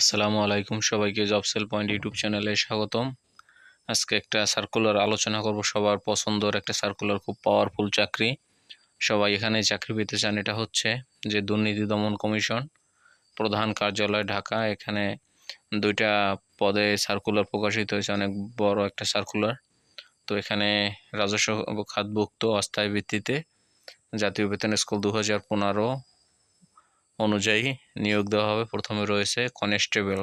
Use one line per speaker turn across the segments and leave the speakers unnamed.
আসসালামু আলাইকুম সবাইকে জব সেল পয়েন্ট ইউটিউব চ্যানেলে স্বাগতম। আজকে একটা সার্কুলার আলোচনা করব, সবার পছন্দের একটা সার্কুলার খুব পাওয়ারফুল চাকরি। সবাই এখানে চাকরি পেতে চান, এটা হচ্ছে যে দুর্নীতি দমন কমিশন, প্রধান কার্যালয় ঢাকা। এখানে দুইটা পদে সার্কুলার প্রকাশিত হয়েছে, অনেক বড় একটা সার্কুলার তো এখানে রাজস্ব খাতভুক্ত অস্থায়ী ভিত্তিতে জাতীয় বেতন স্কুল দু হাজার পনেরো অনুযায়ী নিয়োগ দেওয়া হবে। প্রথমে রয়েছে কনস্টেবল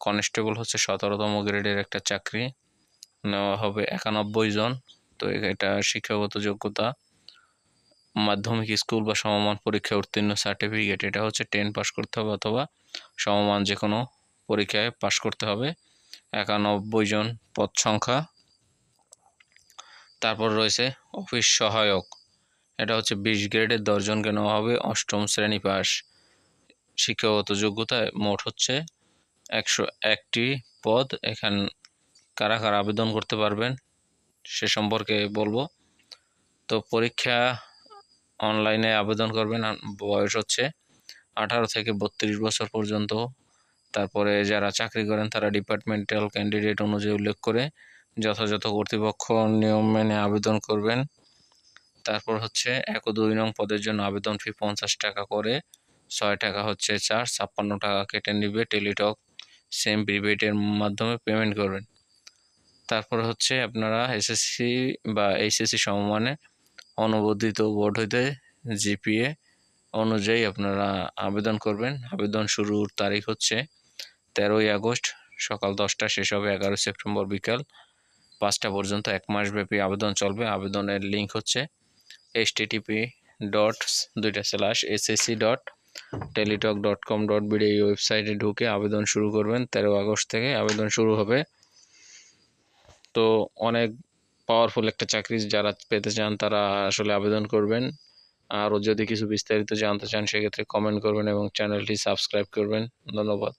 কনস্টেবল হচ্ছে সতেরোতম গ্রেডের একটা চাকরি। নেওয়া হবে একানব্বই জন। তো এটা শিক্ষাগত যোগ্যতা। মাধ্যমিক স্কুল বা সমমান পরীক্ষায় উত্তীর্ণ সার্টিফিকেট এটা হচ্ছে টেন পাস করতে হবে অথবা সমমান যে কোনো পরীক্ষায় পাশ করতে হবে। একানব্বই জন পদ সংখ্যা। তারপর রয়েছে অফিস সহায়ক। এটা হচ্ছে বিশ গ্রেডের দশজনকে নেওয়া হবে? অষ্টম শ্রেণি পাস। শিক্ষাগত যোগ্যতায় মোট হচ্ছে একশো একটি পদ। এখান কারা কারা আবেদন করতে পারবেন সে সম্পর্কে বলব। তো পরীক্ষা অনলাইনে আবেদন করবেন। বয়স হচ্ছে আঠারো থেকে বত্রিশ বছর পর্যন্ত। তারপরে যারা চাকরি করেন তারা ডিপার্টমেন্টাল ক্যান্ডিডেট অনুযায়ী উল্লেখ করে যথাযথ কর্তৃপক্ষ নিয়ম মেনে আবেদন করবেন। তারপর হচ্ছে এক ও দুই নং পদের জন্য আবেদন ফি পঞ্চাশ টাকা করে, ছয় টাকা হচ্ছে চার ছাপ্পান্ন টাকা কেটে নিবে টেলিটক সেম প্রিপেডের মাধ্যমে পেমেন্ট করবেন। তারপর হচ্ছে আপনারা এসএসসি বা এইচএসসি সমমানে অনুমোদিত বোর্ড হইতে জিপিএ অনুযায়ী আপনারা আবেদন করবেন। আবেদন শুরুর তারিখ হচ্ছে তেরোই আগস্ট, সকাল দশটা শেষ হবে এগারোই সেপ্টেম্বর বিকাল পাঁচটা পর্যন্ত এক মাস ব্যাপী আবেদন চলবে। আবেদনের লিঙ্ক হচ্ছে এইচ টিটিপি ডট দুইটা slash SSC dot Teletalk dot com dot BD এই ওয়েবসাইটে ঢুকে আবেদন শুরু করবেন তেরো আগস্ট থেকে আবেদন শুরু হবে। তো অনেক পাওয়ারফুল একটা চাকরি যারা পেতে চান তারা আসলে আবেদন করবেন। আরও যদি কিছু বিস্তারিত জানতে চান, সেক্ষেত্রে কমেন্ট করবেন এবং চ্যানেলটি সাবস্ক্রাইব করবেন। ধন্যবাদ।